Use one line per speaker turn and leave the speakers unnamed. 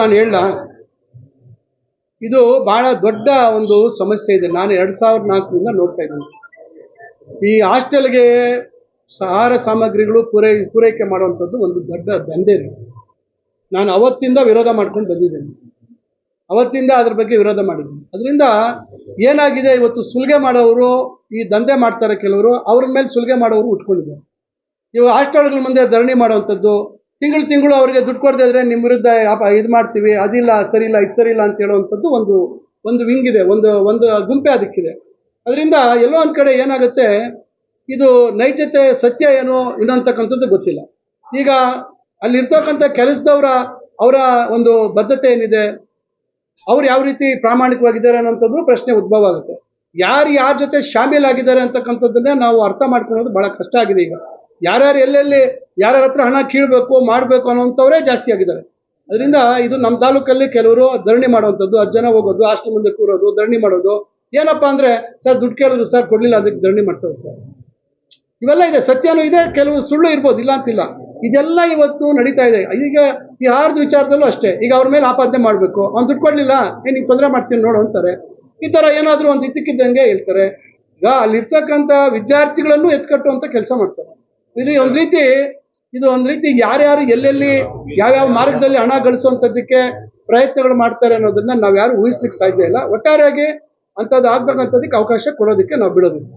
ನಾನು ಹೇಳ, ಇದು ಬಹಳ ದೊಡ್ಡ ಒಂದು ಸಮಸ್ಯೆ ಇದೆ. ನಾನು ಎರಡು ಸಾವಿರದ ನಾಲ್ಕರಿಂದ ನೋಡ್ತಾ ಇದ್ದೀನಿ. ಈ ಹಾಸ್ಟೆಲ್ಗೆ ಆಹಾರ ಸಾಮಗ್ರಿಗಳು ಪೂರೈ, ಪೂರೈಕೆ ಮಾಡುವಂಥದ್ದು ಒಂದು ದೊಡ್ಡ ದಂಧೆ ನಾನು ಅವತ್ತಿಂದ ವಿರೋಧ ಮಾಡ್ಕೊಂಡು ಬಂದಿದ್ದೇನೆ. ಅವತ್ತಿಂದ ಅದ್ರ ಬಗ್ಗೆ ವಿರೋಧ ಮಾಡಿದ್ದೀನಿ. ಅದರಿಂದ ಏನಾಗಿದೆ, ಇವತ್ತು ಸುಲಿಗೆ ಮಾಡೋರು ಈ ದಂಧೆ ಮಾಡ್ತಾರೆ ಕೆಲವರು, ಅವ್ರ ಮೇಲೆ ಸುಲಿಗೆ ಮಾಡೋರು ಉಟ್ಕೊಂಡಿದ್ದಾರೆ. ಇವು ಹಾಸ್ಟೆಲ್ಗಳ ಮುಂದೆ ಧರಣಿ ಮಾಡುವಂಥದ್ದು ತಿಂಗಳು ತಿಂಗಳು ಅವರಿಗೆ ದುಡ್ಡು ಕೊಡದೇ ಇದ್ರೆ ನಿಮ್ಮ ವಿರುದ್ಧ ಇದು ಮಾಡ್ತೀವಿ, ಅದಿಲ್ಲ ಸರಿ ಇಲ್ಲ ಇದು ಸರಿ ಇಲ್ಲ ಅಂತ ಹೇಳುವಂಥದ್ದು ಒಂದು ಒಂದು ವಿಂಗ್ ಇದೆ, ಒಂದು ಒಂದು ಗುಂಪೆ ಅದಕ್ಕಿದೆ. ಅದರಿಂದ ಎಲ್ಲೋ ಒಂದು ಕಡೆ ಏನಾಗುತ್ತೆ, ಇದು ನೈಜತೆ, ಸತ್ಯ ಏನು, ಇನ್ನೊಂತಕ್ಕಂಥದ್ದು ಗೊತ್ತಿಲ್ಲ. ಈಗ ಅಲ್ಲಿರ್ತಕ್ಕಂಥ ಕೆಲಸದವರ, ಅವರ ಒಂದು ಬದ್ಧತೆ ಏನಿದೆ, ಅವ್ರು ಯಾವ ರೀತಿ ಪ್ರಾಮಾಣಿಕವಾಗಿದ್ದಾರೆ ಅನ್ನೋಂಥದ್ದು ಪ್ರಶ್ನೆ ಉದ್ಭವ ಆಗುತ್ತೆ. ಯಾರು ಯಾರ ಜೊತೆ ಶಾಮೀಲಾಗಿದ್ದಾರೆ ಅಂತಕ್ಕಂಥದ್ದನ್ನೇ ನಾವು ಅರ್ಥ ಮಾಡ್ಕೊಳ್ಳೋದು ಬಹಳ ಕಷ್ಟ ಆಗಿದೆ ಈಗ. ಯಾರ್ಯಾರು ಎಲ್ಲೆಲ್ಲಿ ಯಾರ್ಯಾರ ಹತ್ರ ಹಣ ಕೀಳ್ಬೇಕು, ಮಾಡಬೇಕು ಅನ್ನೋಂಥವರೇ ಜಾಸ್ತಿ ಆಗಿದ್ದಾರೆ. ಅದರಿಂದ ಇದು ನಮ್ಮ ತಾಲೂಕಲ್ಲಿ ಕೆಲವರು ಧರಣಿ ಮಾಡುವಂಥದ್ದು, ಹತ್ತು ಜನ ಹೋಗೋದು ಹಾಸ್ಟೆಲ್ ಮುಂದೆ ಕೂರೋದು, ಧರಣಿ ಮಾಡೋದು. ಏನಪ್ಪಾ ಅಂದ್ರೆ, ಸರ್ ದುಡ್ಡು ಕೇಳಿದ್ರು, ಸರ್ ಕೊಡ್ಲಿಲ್ಲ, ಅದಕ್ಕೆ ಧರಣಿ ಮಾಡ್ತಾರೆ ಸರ್. ಇವೆಲ್ಲ ಇದೆ, ಸತ್ಯನೂ ಇದೆ, ಕೆಲವು ಸುಳ್ಳು ಇರ್ಬೋದು, ಇಲ್ಲ ಅಂತಿಲ್ಲ. ಇದೆಲ್ಲ ಇವತ್ತು ನಡೀತಾ ಇದೆ. ಈಗ ಈ ವಿಚಾರದಲ್ಲೂ ಅಷ್ಟೇ. ಈಗ ಅವ್ರ ಮೇಲೆ ಆಪಾದನೆ ಮಾಡಬೇಕು. ಅವ್ನು ದುಡ್ಡು ಕೊಡ್ಲಿಲ್ಲ ಏನ್ ನಿಂಗೆ ತೊಂದರೆ ಮಾಡ್ತೀನಿ ನೋಡು ಅಂತಾರೆ. ಈ ಥರ ಏನಾದರೂ ಒಂದು ಇದ್ದಕ್ಕಿದ್ದಂಗೆ ಹೇಳ್ತಾರೆ. ಈಗ ಅಲ್ಲಿರ್ತಕ್ಕಂಥ ವಿದ್ಯಾರ್ಥಿಗಳನ್ನು ಎತ್ಕಟ್ಟುವಂಥ ಕೆಲಸ ಮಾಡ್ತಾರೆ. ಇದು ಒಂದು ರೀತಿ ಇದು ಒಂದು ರೀತಿ ಯಾರ್ಯಾರು ಎಲ್ಲೆಲ್ಲಿ ಯಾವ್ಯಾವ ಮಾರ್ಗದಲ್ಲಿ ಹಣ ಗಳಿಸುವಂಥದ್ದಕ್ಕೆ ಪ್ರಯತ್ನಗಳು ಮಾಡ್ತಾರೆ ಅನ್ನೋದನ್ನ ನಾವು ಯಾರು ಊಹಿಸ್ಲಿಕ್ಕೆ ಸಾಧ್ಯ ಇಲ್ಲ. ಒಟ್ಟಾರೆಯಾಗಿ ಅಂಥದ್ದು ಆಗ್ಬೇಕಂತದಕ್ಕೆ ಅವಕಾಶ ಕೊಡೋದಕ್ಕೆ ನಾವು ಬಿಡೋದಿಲ್ಲ.